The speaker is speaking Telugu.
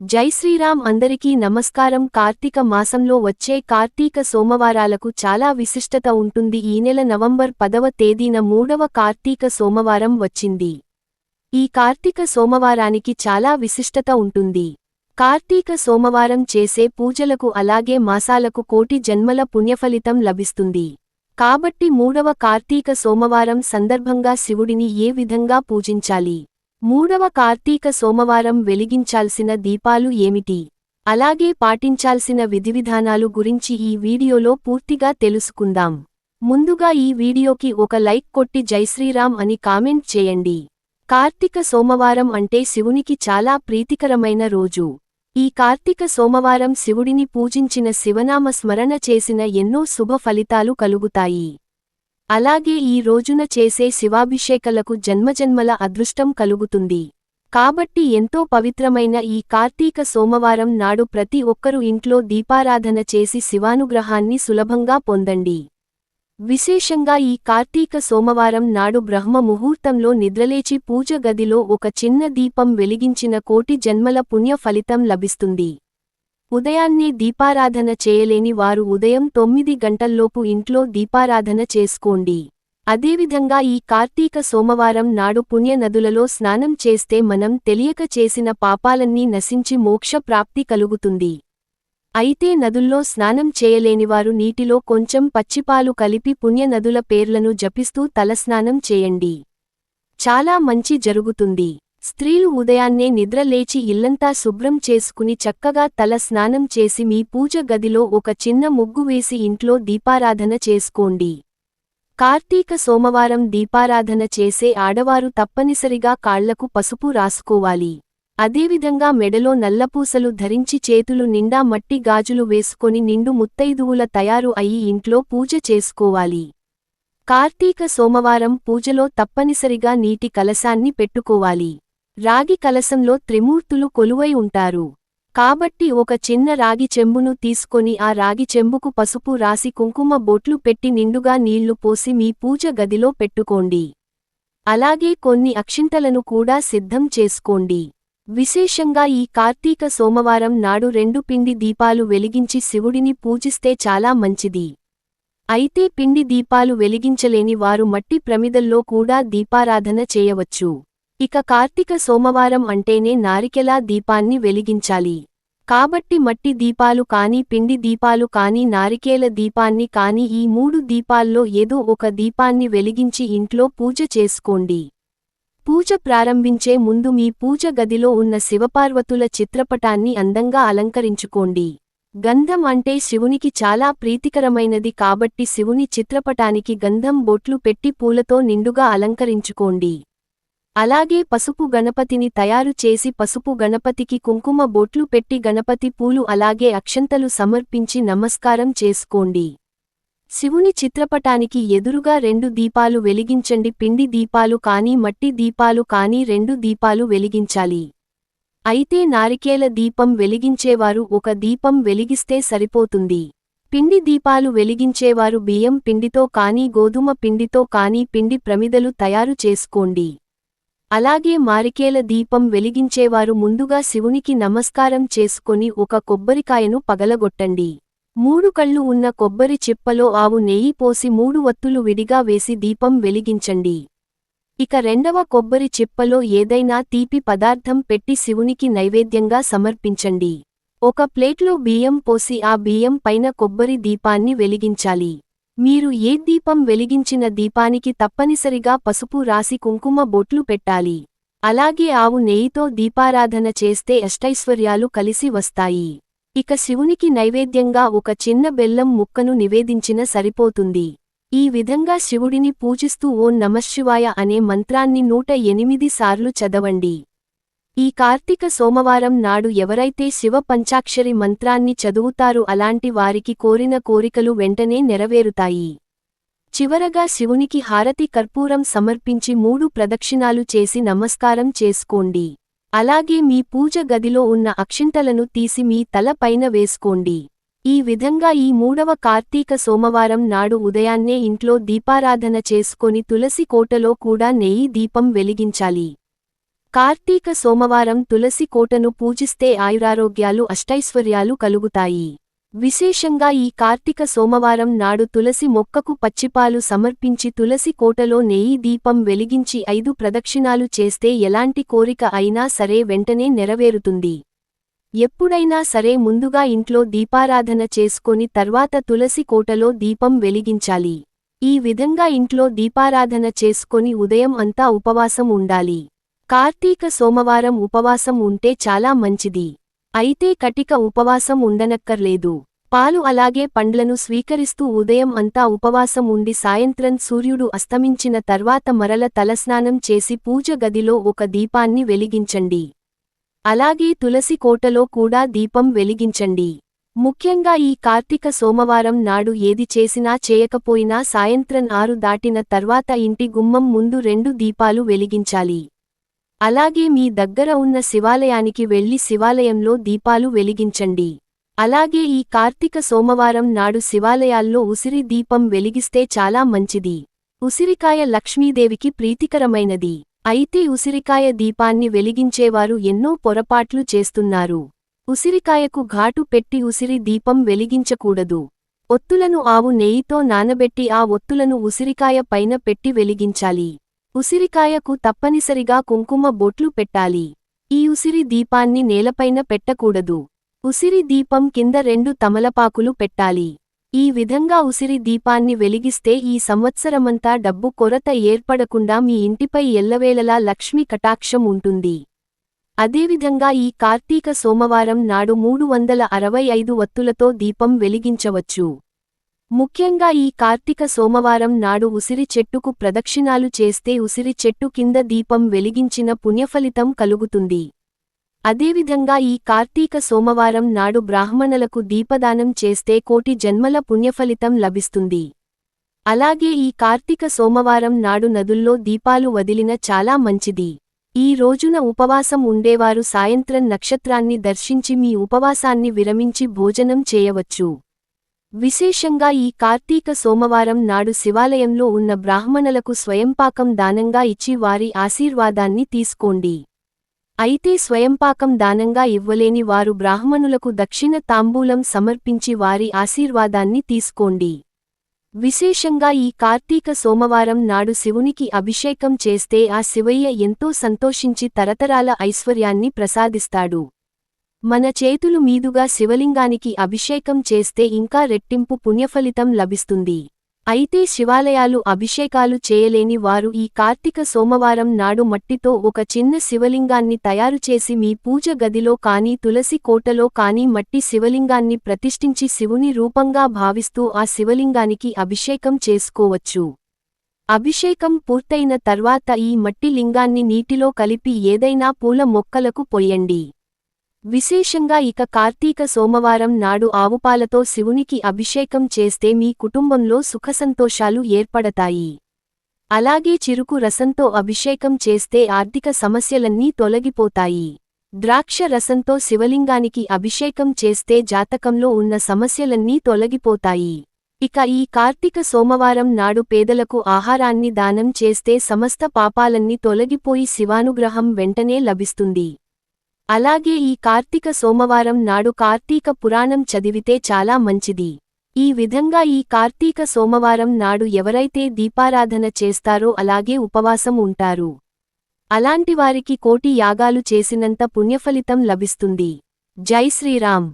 జై శ్రీరామ్ అందరికీ నమస్కారం. కార్తీక మాసంలో వచ్చే కార్తీక సోమవారాలకు చాలా విశిష్టత ఉంటుంది. ఈ నెల నవంబర్ పదవ తేదీన మూడవ కార్తీక సోమవారం వచ్చింది. ఈ కార్తీక సోమవారానికి చాలా విశిష్టత ఉంటుంది. కార్తీక సోమవారం చేసే పూజలకు అలాగే మాసాలకు కోటి జన్మల పుణ్యఫలితం లభిస్తుంది. కాబట్టి మూడవ కార్తీక సోమవారం సందర్భంగా శివుడిని ఏ విధంగా పూజించాలి? మూడవ కార్తీక సోమవారం వెలిగించాల్సిన దీపాలు ఏమిటి? అలాగే పాటించాల్సిన విధివిధానాలు గురించి ఈ వీడియోలో పూర్తిగా తెలుసుకుందాం. ముందుగా ఈ వీడియోకి ఒక లైక్ కొట్టి జైశ్రీరామ్ అని కామెంట్ చేయండి. కార్తీక సోమవారం అంటే శివునికి చాలా ప్రీతికరమైన రోజు. ఈ కార్తీక సోమవారం శివుడిని పూజించిన శివనామ స్మరణ చేసిన ఎన్నో శుభ ఫలితాలు కలుగుతాయి. అలాగే ఈ రోజున చేసే శివాభిషేకలకు జన్మజన్మల అదృష్టం కలుగుతుంది. కాబట్టి ఎంతో పవిత్రమైన ఈ కార్తీక సోమవారం నాడు ప్రతి ఒక్కరూ ఇంట్లో దీపారాధన చేసి శివానుగ్రహాన్ని సులభంగా పొందండి. విశేషంగా ఈ కార్తీక సోమవారం నాడు బ్రహ్మ ముహూర్తంలో నిద్రలేచి పూజ గదిలో ఒక చిన్న దీపం వెలిగించిన కోటి జన్మల పుణ్య ఫలితం లభిస్తుంది. ఉదయాన్నే దీపారాధన చేయలేని వారు ఉదయం తొమ్మిది గంటల్లోపు ఇంట్లో దీపారాధన చేసుకోండి. అదేవిధంగా ఈ కార్తీక సోమవారం నాడు పుణ్యనదులలో స్నానం చేస్తే మనం తెలియక చేసిన పాపాలన్నీ నశించి మోక్ష ప్రాప్తి కలుగుతుంది. అయితే నదుల్లో స్నానం చేయలేనివారు నీటిలో కొంచెం పచ్చిపాలు కలిపి పుణ్యనదుల పేర్లను జపిస్తూ తలస్నానం చేయండి. చాలా మంచి జరుగుతుంది. స్త్రీలు ఉదయాన్నే నిద్రలేచి ఇల్లంతా శుభ్రం చేసుకుని చక్కగా తల స్నానం చేసి మీ పూజ గదిలో ఒక చిన్న ముగ్గు వేసి ఇంట్లో దీపారాధన చేసుకోండి. కార్తీక సోమవారం దీపారాధన చేసే ఆడవారు తప్పనిసరిగా కాళ్ళకు పసుపు రాసుకోవాలి. అదేవిధంగా మెడలో నల్లపూసలు ధరించి చేతులు నిండా మట్టి గాజులు వేసుకొని నిండు ముత్తైదువుల తయారు అయి ఇంట్లో పూజ చేసుకోవాలి. కార్తీక సోమవారం పూజలో తప్పనిసరిగా నీటి కలశాన్ని పెట్టుకోవాలి. రాగి కలశంలో త్రిమూర్తులు కొలువై ఉంటారు. కాబట్టి ఒక చిన్న రాగి చెంబును తీసుకొని ఆ రాగి చెంబుకు పసుపు రాసి కుంకుమ బొట్లు పెట్టి నిండుగా నీళ్ళు పోసి మీ పూజ గదిలో పెట్టుకోండి. అలాగే కొన్ని అక్షింతలను కూడా సిద్ధం చేసుకోండి. విశేషంగా ఈ కార్తీక సోమవారం నాడు రెండు పిండి దీపాలు వెలిగించి శివుడిని పూజిస్తే చాలా మంచిది. అయితే పిండి దీపాలు వెలిగించలేని వారు మట్టి ప్రమిదల్లో కూడా దీపారాధన చేయవచ్చు. ఇక కార్తీక సోమవారం అంటేనే నారికెలా దీపాన్ని వెలిగించాలి. కాబట్టి మట్టి దీపాలు కాని పిండి దీపాలు కాని నారికేల దీపాన్ని కాని ఈ మూడు దీపాల్లో ఏదో ఒక దీపాన్ని వెలిగించి ఇంట్లో పూజ చేసుకోండి. పూజ ప్రారంభించే ముందు మీ పూజ గదిలో ఉన్న శివపార్వతుల చిత్రపటాన్ని అందంగా అలంకరించుకోండి. గంధం అంటే శివునికి చాలా ప్రీతికరమైనది కాబట్టి శివుని చిత్రపటానికి గంధం బొట్లు పెట్టి పూలతో నిండుగా అలంకరించుకోండి. అలాగే పసుపు గణపతిని తయారు చేసి పసుపు గణపతికి కుంకుమ బొట్లు పెట్టి గణపతి పూలు అలాగే అక్షంతలు సమర్పించి నమస్కారం చేసుకోండి. శివుని చిత్రపటానికి ఎదురుగా రెండు దీపాలు వెలిగించండి. పిండి దీపాలు కానీ మట్టి దీపాలు కానీ రెండు దీపాలు వెలిగించాలి. అయితే నారికేల దీపం వెలిగించేవారు ఒక దీపం వెలిగిస్తే సరిపోతుంది. పిండి దీపాలు వెలిగించేవారు బియ్యం పిండితో కానీ గోధుమ పిండితో కానీ పిండి ప్రమిదలు తయారు చేసుకోండి. అలాగే మారికేల దీపం వెలిగించేవారు ముందుగా శివునికి నమస్కారం చేసుకొని ఒక కొబ్బరికాయను పగలగొట్టండి. మూడు కళ్ళు ఉన్న కొబ్బరి చిప్పలో ఆవు నెయ్యి పోసి మూడు వత్తులు విడిగా వేసి దీపం వెలిగించండి. ఇక రెండవ కొబ్బరి చిప్పలో ఏదైనా తీపి పదార్థం పెట్టి శివునికి నైవేద్యంగా సమర్పించండి. ఒక ప్లేట్లో బియ్యం పోసి ఆ బియ్యం పైన కొబ్బరి దీపాన్ని వెలిగించాలి. మీరు ఏ దీపం వెలిగించిన దీపానికి తప్పనిసరిగా పసుపు రాసి కుంకుమ బొట్లు పెట్టాలి. అలాగే ఆవు నెయ్యితో దీపారాధన చేస్తే అష్టైశ్వర్యాలు కలిసి వస్తాయి. ఇక శివునికి నైవేద్యంగా ఒక చిన్న బెల్లం ముక్కను నివేదించిన సరిపోతుంది. ఈ విధంగా శివుడిని పూజిస్తూ ఓం నమశివాయ అనే మంత్రాన్ని నూట ఎనిమిది సార్లు చదవండి. ఈ కార్తీక సోమవారం నాడు ఎవరైతే శివ పంచాక్షరి మంత్రాన్ని చదువుతారు అలాంటి వారికి కోరిన కోరికలు వెంటనే నెరవేరుతాయి. చివరగా శివునికి హారతి కర్పూరం సమర్పించి మూడు ప్రదక్షిణాలు చేసి నమస్కారం చేసుకోండి. అలాగే మీ పూజ గదిలో ఉన్న అక్షింతలను తీసి మీ తల పైన వేసుకోండి. ఈ విధంగా ఈ మూడవ కార్తీక సోమవారం నాడు ఉదయాన్నే ఇంట్లో దీపారాధన చేసుకొని తులసి కోటలో కూడా నెయ్యి దీపం వెలిగించాలి. కార్తీక సోమవారం తులసి కోటను పూజిస్తే ఆయురారోగ్యాలు అష్టైశ్వర్యాలు కలుగుతాయి. విశేషంగా ఈ కార్తీక సోమవారం నాడు తులసి మొక్కకు పచ్చిపాలు సమర్పించి తులసి కోటలో నెయ్యి దీపం వెలిగించి ఐదు ప్రదక్షిణాలు చేస్తే ఎలాంటి కోరిక అయినా సరే వెంటనే నెరవేరుతుంది. ఎప్పుడైనా సరే ముందుగా ఇంట్లో దీపారాధన చేసుకొని తర్వాత తులసి కోటలో దీపం వెలిగించాలి. ఈ విధంగా ఇంట్లో దీపారాధన చేసుకొని ఉదయం అంతా ఉపవాసం ఉండాలి. కార్తీక సోమవారం ఉపవాసం ఉంటే చాలా మంచిది. అయితే కటిక ఉపవాసం ఉండనక్కర్లేదు. పాలు అలాగే పండ్లను స్వీకరిస్తూ ఉదయం అంతా ఉపవాసం ఉండి సాయంత్రం సూర్యుడు అస్తమించిన తర్వాత మరల తలస్నానం చేసి పూజ గదిలో ఒక దీపాన్ని వెలిగించండి. అలాగే తులసి కోటలో కూడా దీపం వెలిగించండి. ముఖ్యంగా ఈ కార్తీక సోమవారం నాడు ఏది చేసినా చేయకపోయినా సాయంత్రం ఆరు దాటిన తర్వాత ఇంటి గుమ్మం ముందు రెండు దీపాలు వెలిగించాలి. అలాగే మీ దగ్గర ఉన్న శివాలయానికి వెళ్ళి శివాలయంలో దీపాలు వెలిగించండి. అలాగే ఈ కార్తీక సోమవారం నాడు శివాలయాల్లో ఉసిరి దీపం వెలిగిస్తే చాలా మంచిది. ఉసిరికాయ లక్ష్మీదేవికి ప్రీతికరమైనది. అయితే ఉసిరికాయ దీపాన్ని వెలిగించేవారు ఎన్నో పొరపాట్లు చేస్తున్నారు. ఉసిరికాయకు ఘాటు పెట్టి ఉసిరి దీపం వెలిగించకూడదు. ఒత్తులను ఆవు నెయ్యితో నానబెట్టి ఆ ఒత్తులను ఉసిరికాయ పైన పెట్టి వెలిగించాలి. ఉసిరికాయకు తప్పనిసరిగా కుంకుమ బొట్లు పెట్టాలి. ఈ ఉసిరి దీపాన్ని నేలపైన పెట్టకూడదు. ఉసిరి దీపం కింద రెండు తమలపాకులు పెట్టాలి. ఈ విధంగా ఉసిరి దీపాన్ని వెలిగిస్తే ఈ సంవత్సరమంతా డబ్బు కొరత ఏర్పడకుండా మీ ఇంటిపై ఎల్లవేళలా లక్ష్మి కటాక్షం ఉంటుంది. అదేవిధంగా ఈ కార్తీక సోమవారం నాడు మూడు వందల అరవై ఐదు వత్తులతో దీపం వెలిగించవచ్చు. ముఖ్యంగా ఈ కార్తీక సోమవారం నాడు ఉసిరి చెట్టుకు ప్రదక్షిణాలు చేస్తే ఉసిరి చెట్టు కింద దీపం వెలిగించిన పుణ్యఫలితం కలుగుతుంది. అదేవిధంగా ఈ కార్తీక సోమవారం నాడు బ్రాహ్మణులకు దీపదానం చేస్తే కోటి జన్మల పుణ్యఫలితం లభిస్తుంది. అలాగే ఈ కార్తీక సోమవారం నాడు నదుల్లో దీపాలు వదిలిన చాలా మంచిది. ఈ రోజున ఉపవాసం ఉండేవారు సాయంత్రం నక్షత్రాన్ని దర్శించి మీ ఉపవాసాన్ని విరమించి భోజనం చేయవచ్చు. విశేషంగా ఈ కార్తీక సోమవారం నాడు శివాలయంలో ఉన్న బ్రాహ్మణులకు స్వయంపాకం దానంగా ఇచ్చి వారి ఆశీర్వాదాన్ని తీసుకోండి. అయితే స్వయంపాకం దానంగా ఇవ్వలేని వారు బ్రాహ్మణులకు దక్షిణ తాంబూలం సమర్పించి వారి ఆశీర్వాదాన్ని తీసుకోండి. విశేషంగా ఈ కార్తీక సోమవారం నాడు శివునికి అభిషేకం చేస్తే ఆ శివయ్య ఎంతో సంతోషించి తరతరాల ఐశ్వర్యాన్ని ప్రసాదిస్తాడు. మన చేతులు మీదుగా శివలింగానికి అభిషేకం చేస్తే ఇంకా రెట్టింపు పుణ్యఫలితం లభిస్తుంది. అయితే శివాలయాలు అభిషేకాలు చేయలేని వారు ఈ కార్తీక సోమవారం నాడు మట్టితో ఒక చిన్న శివలింగాన్ని తయారుచేసి మీ పూజ గదిలో కానీ తులసి కోటలో కానీ మట్టి శివలింగాన్ని ప్రతిష్ఠించి శివుని రూపంగా భావిస్తూ ఆ శివలింగానికి అభిషేకం చేసుకోవచ్చు. అభిషేకం పూర్తయిన తర్వాత ఈ మట్టి లింగాన్ని నీటిలో కలిపి ఏదైనా పూల మొక్కలకు పొయ్యండి విశేషంగా ఇక కార్తీక సోమవారం నాడు ఆవుపాలతో శివునికి అభిషేకం చేస్తే మీ కుటుంబంలో సుఖసంతోషాలు ఏర్పడతాయి. అలాగే చిరుకు రసంతో అభిషేకం చేస్తే ఆర్థిక సమస్యలన్నీ తొలగిపోతాయి. ద్రాక్ష రసంతో శివలింగానికి అభిషేకం చేస్తే జాతకంలో ఉన్న సమస్యలన్నీ తొలగిపోతాయి. ఇక ఈ కార్తీక సోమవారం నాడు పేదలకు ఆహారాన్ని దానం చేస్తే సమస్త పాపాలన్నీ తొలగిపోయి శివానుగ్రహం వెంటనే లభిస్తుంది. అలాగే ఈ కార్తీక సోమవారం నాడు కార్తీక పురాణం చదివితే చాలా మంచిది. ఈ విధంగా ఈ కార్తీక సోమవారం నాడు ఎవరైతే దీపారాధన చేస్తారో అలాగే ఉపవాసం ఉంటారు. అలాంటివారికి కోటి యాగాలు చేసినంత పుణ్యఫలితం లభిస్తుంది. జై శ్రీరామ్.